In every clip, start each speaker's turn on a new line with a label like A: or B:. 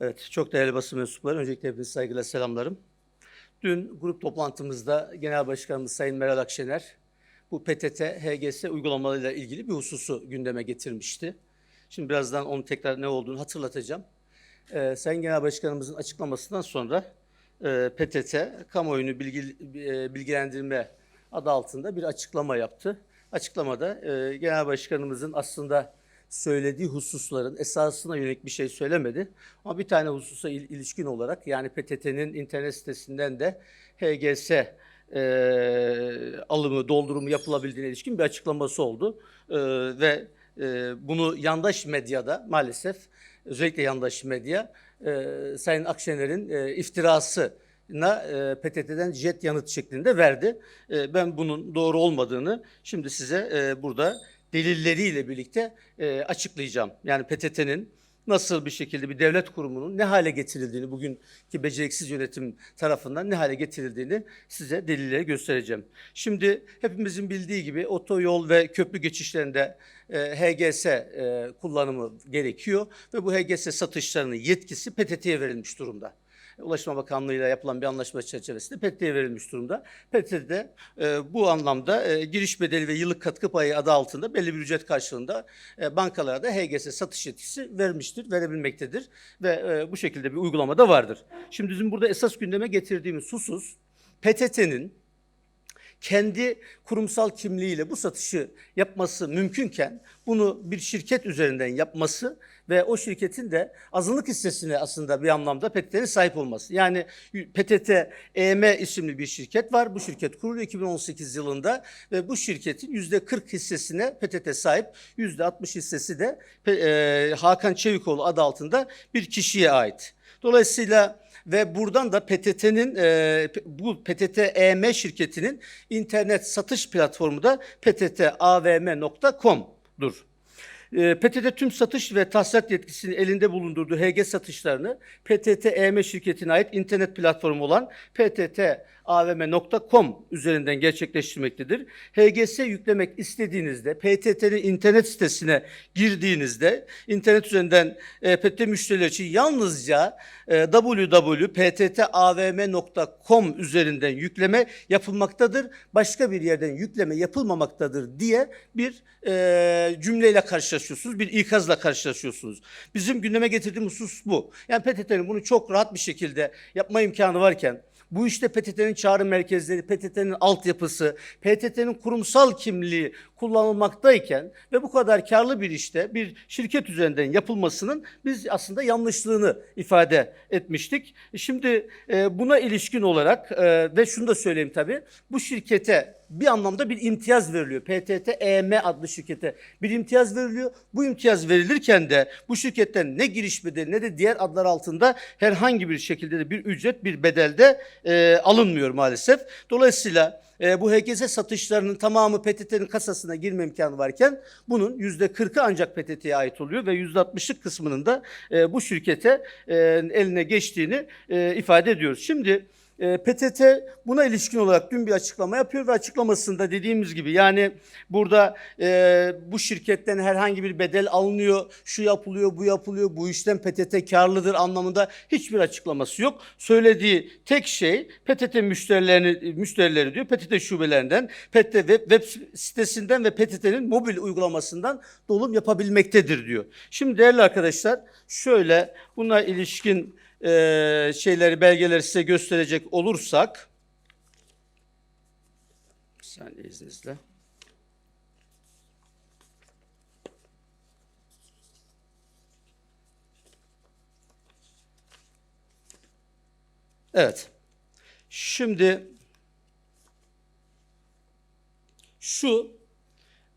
A: Evet, çok değerli basın mensupları. Öncelikle hepinizi saygıyla selamlarım. Dün grup toplantımızda Genel Başkanımız Sayın Meral Akşener bu PTT, HGS uygulamalarıyla ilgili bir hususu gündeme getirmişti. Şimdi birazdan onun tekrar ne olduğunu hatırlatacağım. Ee, Sayın Genel Başkanımızın açıklamasından sonra e, PTT kamuoyunu bilgi, e, bilgilendirme adı altında bir açıklama yaptı. Açıklamada e, Genel Başkanımızın aslında söylediği hususların esasına yönelik bir şey söylemedi. Ama bir tane hususa il- ilişkin olarak yani PTT'nin internet sitesinden de HGS e, alımı, doldurumu yapılabildiğine ilişkin bir açıklaması oldu. E, ve e, bunu yandaş medyada maalesef özellikle yandaş medya e, Sayın Akşener'in e, iftirasına e, PTT'den jet yanıt şeklinde verdi. E, ben bunun doğru olmadığını şimdi size e, burada delilleriyle birlikte e, açıklayacağım. Yani PTT'nin nasıl bir şekilde bir devlet kurumunun ne hale getirildiğini bugünkü beceriksiz yönetim tarafından ne hale getirildiğini size delilleri göstereceğim. Şimdi hepimizin bildiği gibi otoyol ve köprü geçişlerinde e, HGS e, kullanımı gerekiyor ve bu HGS satışlarının yetkisi PTT'ye verilmiş durumda. Ulaştırma Bakanlığı ile yapılan bir anlaşma çerçevesinde PTT'ye verilmiş durumda. PTT de e, bu anlamda e, giriş bedeli ve yıllık katkı payı adı altında belli bir ücret karşılığında e, bankalara da HGS satış yetkisi vermiştir, verebilmektedir ve e, bu şekilde bir uygulama da vardır. Şimdi bizim burada esas gündeme getirdiğimiz husus PTT'nin kendi kurumsal kimliğiyle bu satışı yapması mümkünken bunu bir şirket üzerinden yapması ve o şirketin de azınlık hissesine aslında bir anlamda PTT'nin sahip olması. Yani PTT EM isimli bir şirket var. Bu şirket kuruluyor 2018 yılında ve bu şirketin yüzde 40 hissesine PTT sahip, yüzde 60 hissesi de e, Hakan Çevikoğlu adı altında bir kişiye ait. Dolayısıyla ve buradan da PTT'nin e, bu PTT EM şirketinin internet satış platformu da pttavm.com'dur. E, PTT tüm satış ve tahsilat yetkisini elinde bulundurduğu HG satışlarını PTT EM şirketine ait internet platformu olan pttavm.com üzerinden gerçekleştirmektedir. HGS yüklemek istediğinizde PTT'nin internet sitesine girdiğinizde internet üzerinden e, PTT müşteriler için yalnızca e, www.pttavm.com üzerinden yükleme yapılmaktadır. Başka bir yerden yükleme yapılmamaktadır diye bir e, cümleyle karşılaşıyorsunuz. Bir ikazla karşılaşıyorsunuz. Bizim gündeme getirdiğimiz husus bu. Yani PTT'nin bunu çok rahat bir şekilde yapma imkanı varken bu işte PTT'nin çağrı merkezleri, PTT'nin altyapısı, PTT'nin kurumsal kimliği kullanılmaktayken ve bu kadar karlı bir işte bir şirket üzerinden yapılmasının biz aslında yanlışlığını ifade etmiştik. Şimdi e, buna ilişkin olarak e, ve şunu da söyleyeyim tabii bu şirkete bir anlamda bir imtiyaz veriliyor. PTT EM adlı şirkete bir imtiyaz veriliyor. Bu imtiyaz verilirken de bu şirketten ne giriş bedeli ne de diğer adlar altında herhangi bir şekilde de bir ücret bir bedelde e, alınmıyor maalesef. Dolayısıyla e, bu HGS satışlarının tamamı PTT'nin kasasına girme imkanı varken bunun yüzde 40'ı ancak PTT'ye ait oluyor ve yüzde 60'lık kısmının da e, bu şirkete e, eline geçtiğini e, ifade ediyoruz. Şimdi e, PTT buna ilişkin olarak dün bir açıklama yapıyor ve açıklamasında dediğimiz gibi yani burada e, bu şirketten herhangi bir bedel alınıyor, şu yapılıyor, bu yapılıyor, bu işten PTT karlıdır anlamında hiçbir açıklaması yok. Söylediği tek şey PTT müşterilerini müşterileri diyor PTT şubelerinden, PTT web, web sitesinden ve PTT'nin mobil uygulamasından dolum yapabilmektedir diyor. Şimdi değerli arkadaşlar şöyle buna ilişkin e, şeyleri, belgeleri size gösterecek olursak bir saniye izninizle. Evet. Şimdi şu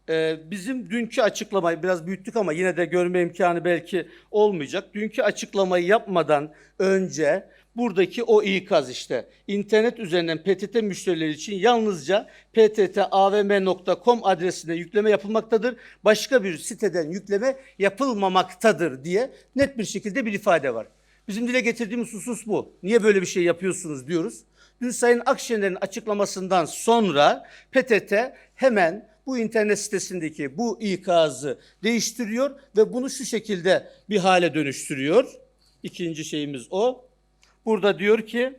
A: e, bizim dünkü açıklamayı biraz büyüttük ama yine de görme imkanı belki olmayacak. Dünkü açıklamayı yapmadan önce buradaki o ikaz işte internet üzerinden PTT müşterileri için yalnızca pttavm.com adresine yükleme yapılmaktadır. Başka bir siteden yükleme yapılmamaktadır diye net bir şekilde bir ifade var. Bizim dile getirdiğimiz husus bu. Niye böyle bir şey yapıyorsunuz diyoruz. Dün Sayın Akşener'in açıklamasından sonra PTT hemen bu internet sitesindeki bu ikazı değiştiriyor ve bunu şu şekilde bir hale dönüştürüyor. İkinci şeyimiz o. Burada diyor ki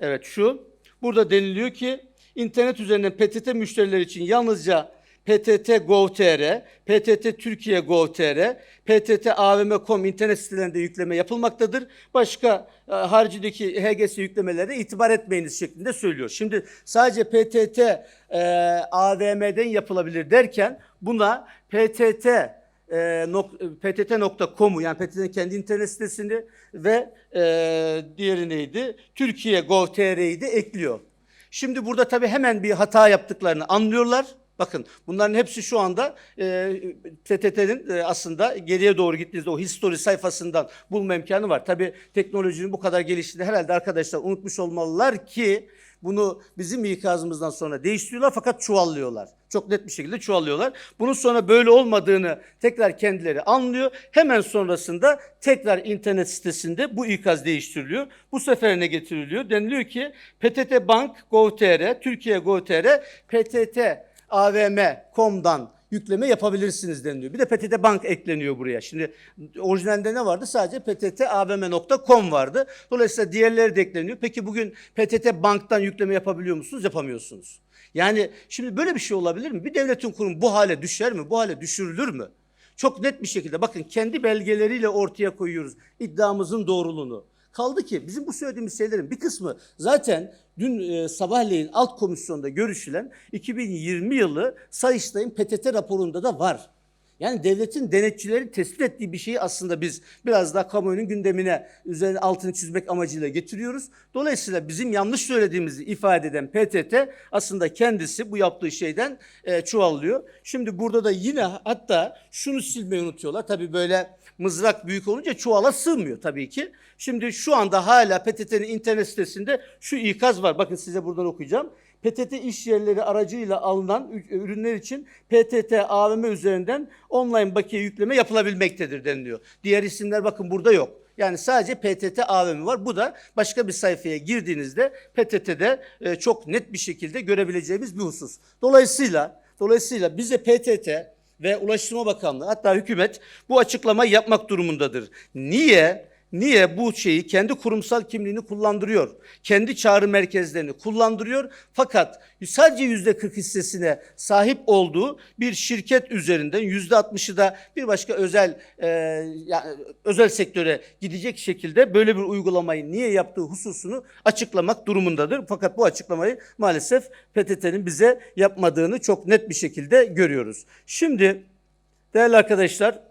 A: Evet şu. Burada deniliyor ki internet üzerinden PTT müşterileri için yalnızca PTT Gov.tr, PTT Türkiye Gov.tr, PTT AVM.com internet sitelerinde yükleme yapılmaktadır. Başka e, haricindeki HGS yüklemelere itibar etmeyiniz şeklinde söylüyor. Şimdi sadece PTT e, AVM'den yapılabilir derken buna PTT e, ptt.com'u yani PTT'nin kendi internet sitesini ve e, diğeri neydi? Türkiye Gov.tr'yi de ekliyor. Şimdi burada tabii hemen bir hata yaptıklarını anlıyorlar. Bakın bunların hepsi şu anda e, PTT'nin e, aslında geriye doğru gittiğinizde o history sayfasından bulma imkanı var. Tabii teknolojinin bu kadar geliştiğini herhalde arkadaşlar unutmuş olmalılar ki bunu bizim ikazımızdan sonra değiştiriyorlar fakat çuvallıyorlar. Çok net bir şekilde çuvallıyorlar. Bunun sonra böyle olmadığını tekrar kendileri anlıyor. Hemen sonrasında tekrar internet sitesinde bu ikaz değiştiriliyor. Bu sefer ne getiriliyor? Deniliyor ki PTT Bank Gov.tr, Türkiye Gov.tr, PTT AVM.com'dan yükleme yapabilirsiniz deniliyor. Bir de PTT Bank ekleniyor buraya. Şimdi orijinalde ne vardı? Sadece pttavm.com vardı. Dolayısıyla diğerleri de ekleniyor. Peki bugün PTT Bank'tan yükleme yapabiliyor musunuz? Yapamıyorsunuz. Yani şimdi böyle bir şey olabilir mi? Bir devletin kurumu bu hale düşer mi? Bu hale düşürülür mü? Çok net bir şekilde bakın kendi belgeleriyle ortaya koyuyoruz iddiamızın doğruluğunu. Kaldı ki bizim bu söylediğimiz şeylerin bir kısmı zaten dün e, sabahleyin alt komisyonda görüşülen 2020 yılı Sayıştay'ın PTT raporunda da var. Yani devletin denetçileri tespit ettiği bir şeyi aslında biz biraz daha kamuoyunun gündemine üzerine altını çizmek amacıyla getiriyoruz. Dolayısıyla bizim yanlış söylediğimizi ifade eden PTT aslında kendisi bu yaptığı şeyden e, çuvallıyor. Şimdi burada da yine hatta şunu silmeyi unutuyorlar. Tabii böyle mızrak büyük olunca çuvala sığmıyor tabii ki. Şimdi şu anda hala PTT'nin internet sitesinde şu ikaz var. Bakın size buradan okuyacağım. PTT iş yerleri aracıyla alınan ürünler için PTT AVM üzerinden online bakiye yükleme yapılabilmektedir deniliyor. Diğer isimler bakın burada yok. Yani sadece PTT AVM var. Bu da başka bir sayfaya girdiğinizde PTT'de e, çok net bir şekilde görebileceğimiz bir husus. Dolayısıyla dolayısıyla bize PTT ve Ulaştırma Bakanlığı hatta hükümet bu açıklamayı yapmak durumundadır. Niye? Niye bu şeyi kendi kurumsal kimliğini kullandırıyor? Kendi çağrı merkezlerini kullandırıyor. Fakat sadece yüzde 40 hissesine sahip olduğu bir şirket üzerinden yüzde 60'ı da bir başka özel e, yani özel sektöre gidecek şekilde böyle bir uygulamayı niye yaptığı hususunu açıklamak durumundadır. Fakat bu açıklamayı maalesef PTT'nin bize yapmadığını çok net bir şekilde görüyoruz. Şimdi değerli arkadaşlar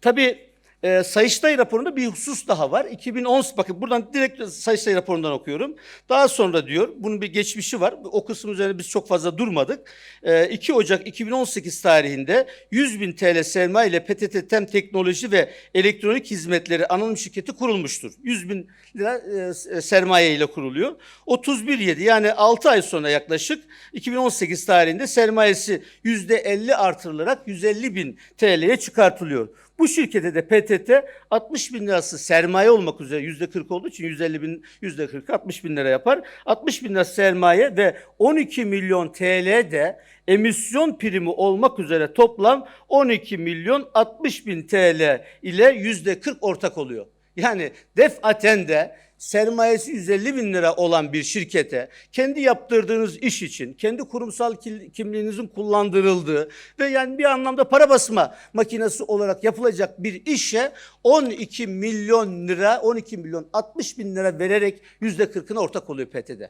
A: Tabii e, Sayıştay raporunda bir husus daha var. 2010 bakın buradan direkt Sayıştay raporundan okuyorum. Daha sonra diyor bunun bir geçmişi var. O kısım üzerine biz çok fazla durmadık. E, 2 Ocak 2018 tarihinde 100 bin TL sermaye ile PTT Tem Teknoloji ve Elektronik Hizmetleri Anonim Şirketi kurulmuştur. 100 bin lira e, sermaye ile kuruluyor. 31.7 yani 6 ay sonra yaklaşık 2018 tarihinde sermayesi %50 artırılarak 150 bin TL'ye çıkartılıyor. Bu şirkete de PTT 60 bin lirası sermaye olmak üzere yüzde 40 olduğu için 150 bin yüzde 40 60 bin lira yapar. 60 bin lira sermaye ve 12 milyon TL de emisyon primi olmak üzere toplam 12 milyon 60 bin TL ile yüzde 40 ortak oluyor. Yani defaten de sermayesi 150 bin lira olan bir şirkete kendi yaptırdığınız iş için kendi kurumsal kimliğinizin kullandırıldığı ve yani bir anlamda para basma makinesi olarak yapılacak bir işe 12 milyon lira 12 milyon 60 bin lira vererek yüzde 40'ına ortak oluyor PTT.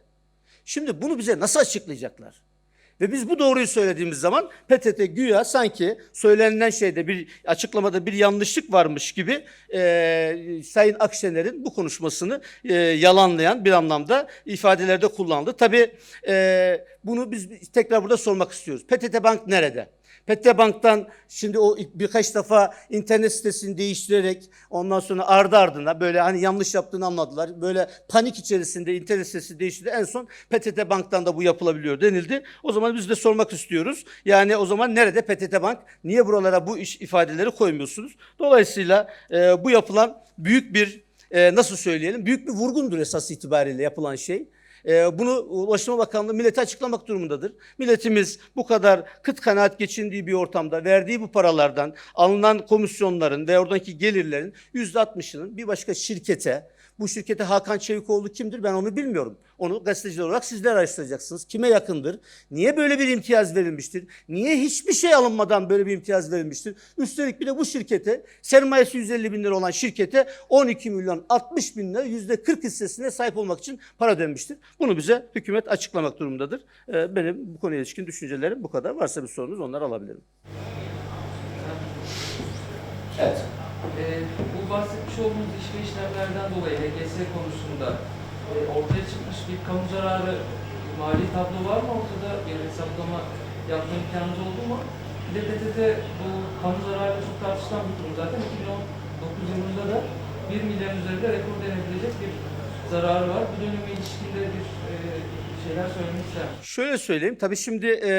A: Şimdi bunu bize nasıl açıklayacaklar? Ve biz bu doğruyu söylediğimiz zaman PTT güya sanki söylenilen şeyde bir açıklamada bir yanlışlık varmış gibi e, Sayın Akşener'in bu konuşmasını e, yalanlayan bir anlamda ifadelerde kullandı. Tabii e, bunu biz tekrar burada sormak istiyoruz. PTT Bank nerede? PTT Bank'tan şimdi o birkaç defa internet sitesini değiştirerek ondan sonra ardı ardına böyle hani yanlış yaptığını anladılar. Böyle panik içerisinde internet sitesi değiştirdi. En son PTT Bank'tan da bu yapılabiliyor denildi. O zaman biz de sormak istiyoruz. Yani o zaman nerede PTT Bank? Niye buralara bu iş ifadeleri koymuyorsunuz? Dolayısıyla e, bu yapılan büyük bir e, nasıl söyleyelim? Büyük bir vurgundur esas itibariyle yapılan şey. E, bunu Ulaştırma Bakanlığı millete açıklamak durumundadır. Milletimiz bu kadar kıt kanaat geçindiği bir ortamda verdiği bu paralardan alınan komisyonların ve oradaki gelirlerin yüzde altmışının bir başka şirkete, bu şirkete Hakan Çevikoğlu kimdir ben onu bilmiyorum. Onu gazeteciler olarak sizler araştıracaksınız. Kime yakındır? Niye böyle bir imtiyaz verilmiştir? Niye hiçbir şey alınmadan böyle bir imtiyaz verilmiştir? Üstelik bir de bu şirkete sermayesi 150 bin lira olan şirkete 12 milyon 60 bin lira yüzde 40 hissesine sahip olmak için para dönmüştür. Bunu bize hükümet açıklamak durumundadır. Ee, Benim bu konuya ilişkin düşüncelerim bu kadar. Varsa bir sorunuz onları alabilirim.
B: Evet. Ee, bu bahsetmiş olduğumuz iş ve işlemlerden dolayı HGS konusunda e, ortaya çıkmış bir kamu zararı mali tablo var mı ortada? Bir hesaplama yapma imkanınız oldu mu? Bir bu kamu zararı çok tartışılan bir durum zaten. 2019 yılında da 1 milyar üzerinde rekor denebilecek bir zararı var. Bu döneme ilişkinde bir e, şeyler söylemek?
A: Şöyle söyleyeyim. Tabii şimdi e,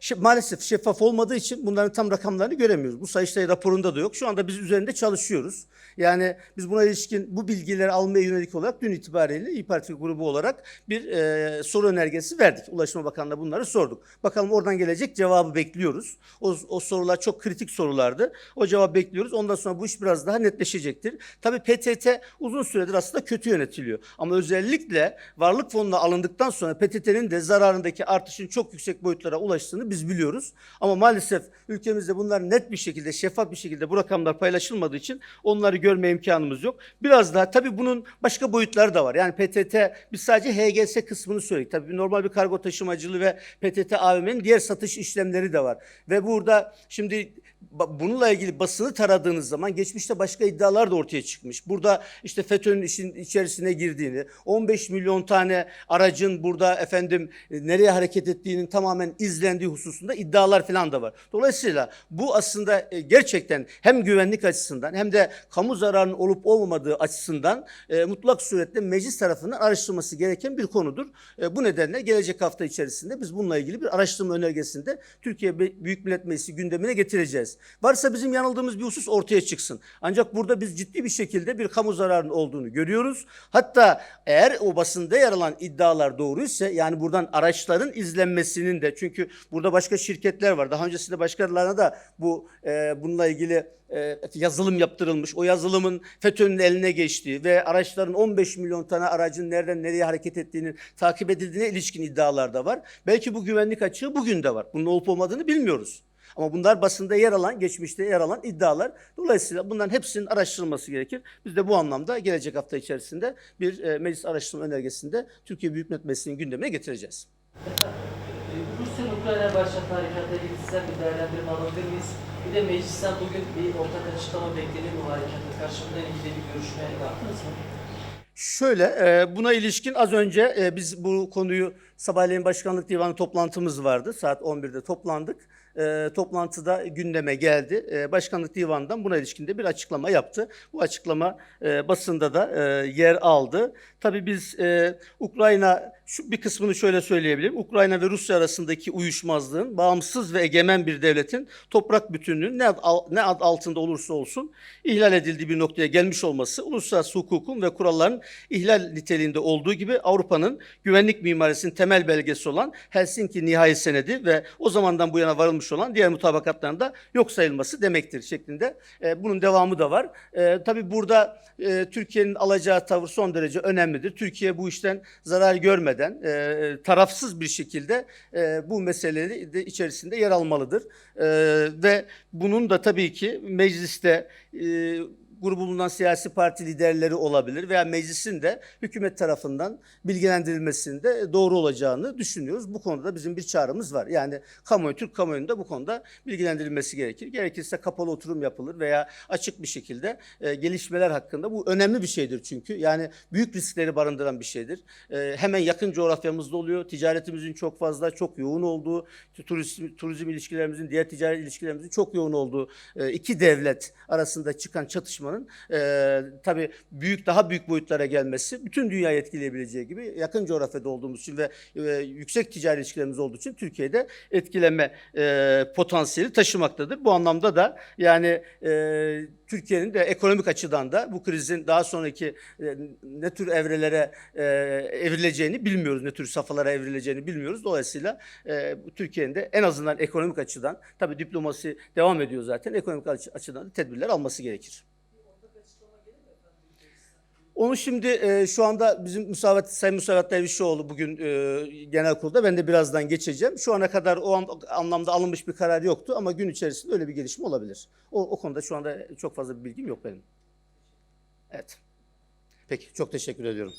A: şe- maalesef şeffaf olmadığı için bunların tam rakamlarını göremiyoruz. Bu Sayıştay raporunda da yok. Şu anda biz üzerinde çalışıyoruz. Yani biz buna ilişkin bu bilgileri almaya yönelik olarak dün itibariyle İYİ Parti grubu olarak bir e, soru önergesi verdik. Ulaştırma Bakanlığı'na bunları sorduk. Bakalım oradan gelecek cevabı bekliyoruz. O, o sorular çok kritik sorulardı. O cevabı bekliyoruz. Ondan sonra bu iş biraz daha netleşecektir. Tabii PTT uzun süredir aslında kötü yönetiliyor. Ama özellikle varlık fonuna alındıktan sonra PTT'nin de zararındaki artışın çok yüksek boyutlara ulaştığını biz biliyoruz. Ama maalesef ülkemizde bunlar net bir şekilde, şeffaf bir şekilde bu rakamlar paylaşılmadığı için onları görme imkanımız yok. Biraz daha tabii bunun başka boyutları da var. Yani PTT biz sadece HGS kısmını söyledik. Tabii normal bir kargo taşımacılığı ve PTT AVM'nin diğer satış işlemleri de var. Ve burada şimdi bununla ilgili basını taradığınız zaman geçmişte başka iddialar da ortaya çıkmış. Burada işte FETÖ'nün işin içerisine girdiğini, 15 milyon tane aracın burada efendim e, nereye hareket ettiğinin tamamen izlendiği hususunda iddialar falan da var. Dolayısıyla bu aslında e, gerçekten hem güvenlik açısından hem de kamu zararının olup olmadığı açısından e, mutlak surette meclis tarafından araştırılması gereken bir konudur. Bu nedenle gelecek hafta içerisinde biz bununla ilgili bir araştırma önergesini de Türkiye Büyük Millet Meclisi gündemine getireceğiz. Varsa bizim yanıldığımız bir husus ortaya çıksın. Ancak burada biz ciddi bir şekilde bir kamu zararının olduğunu görüyoruz. Hatta eğer o basında yer alan iddialar doğruysa yani buradan araçların izlenmesinin de çünkü burada başka şirketler var. Daha öncesinde başkalarına da bu e, bununla ilgili e, yazılım yaptırılmış. O yazılımın FETÖ'nün eline geçtiği ve araçların 15 milyon tane aracın nereden nereye hareket ettiğinin takip edildiğine ilişkin iddialar da var. Belki bu güvenlik açığı bugün de var. Bunun olup olmadığını bilmiyoruz. Ama bunlar basında yer alan, geçmişte yer alan iddialar. Dolayısıyla bunların hepsinin araştırılması gerekir. Biz de bu anlamda gelecek hafta içerisinde bir e, meclis araştırma önergesinde Türkiye Büyük Millet Meclisi'nin gündemine getireceğiz.
C: Rusya'nın Ukrayna başlattığı harekatla ilgili sizden bir değerlendirme alabilir miyiz? Bir de meclisten bugün bir ortak açıklama bekleniyor bu harekatla karşı bununla ilgili bir görüşme yaptınız mı?
A: Şöyle e, buna ilişkin az önce e, biz bu konuyu sabahleyin Başkanlık Divanı toplantımız vardı. Saat 11'de toplandık. E, toplantıda gündeme geldi. E, Başkanlık Divanı'ndan buna ilişkin de bir açıklama yaptı. Bu açıklama e, basında da e, yer aldı. Tabii biz e, Ukrayna şu bir kısmını şöyle söyleyebilirim. Ukrayna ve Rusya arasındaki uyuşmazlığın bağımsız ve egemen bir devletin toprak bütünlüğünün ne ad, ne ad altında olursa olsun ihlal edildiği bir noktaya gelmiş olması uluslararası hukukun ve kuralların ihlal niteliğinde olduğu gibi Avrupa'nın güvenlik mimarisinin temel belgesi olan Helsinki Nihai Senedi ve o zamandan bu yana varılmış olan diğer mutabakatların da yok sayılması demektir şeklinde. E, bunun devamı da var. E, tabii burada e, Türkiye'nin alacağı tavır son derece önemlidir. Türkiye bu işten zarar görmeden e, tarafsız bir şekilde e, bu meseleleri de içerisinde yer almalıdır. E, ve bunun da tabii ki mecliste e, grubu siyasi parti liderleri olabilir veya meclisin de hükümet tarafından bilgilendirilmesinde doğru olacağını düşünüyoruz. Bu konuda bizim bir çağrımız var. Yani kamuoyu, Türk kamuoyunda bu konuda bilgilendirilmesi gerekir. Gerekirse kapalı oturum yapılır veya açık bir şekilde e, gelişmeler hakkında bu önemli bir şeydir çünkü. Yani büyük riskleri barındıran bir şeydir. E, hemen yakın coğrafyamızda oluyor. Ticaretimizin çok fazla, çok yoğun olduğu, turizm, turizm ilişkilerimizin, diğer ticari ilişkilerimizin çok yoğun olduğu e, iki devlet arasında çıkan çatışma tartışmanın e, tabii büyük daha büyük boyutlara gelmesi bütün dünyayı etkileyebileceği gibi yakın coğrafyada olduğumuz için ve e, yüksek ticari ilişkilerimiz olduğu için Türkiye'de etkileme e, potansiyeli taşımaktadır. Bu anlamda da yani e, Türkiye'nin de ekonomik açıdan da bu krizin daha sonraki e, ne tür evrelere e, evrileceğini bilmiyoruz. Ne tür safhalara evrileceğini bilmiyoruz. Dolayısıyla e, Türkiye'nin de en azından ekonomik açıdan tabii diplomasi devam ediyor zaten. Ekonomik açı- açıdan da tedbirler alması gerekir. Onu şimdi e, şu anda bizim Musavat, Sayın Musavat Dervişoğlu bugün e, genel kurulda ben de birazdan geçeceğim. Şu ana kadar o an- anlamda alınmış bir karar yoktu ama gün içerisinde öyle bir gelişme olabilir. O, o konuda şu anda çok fazla bir bilgim yok benim. Evet. Peki çok teşekkür ediyorum.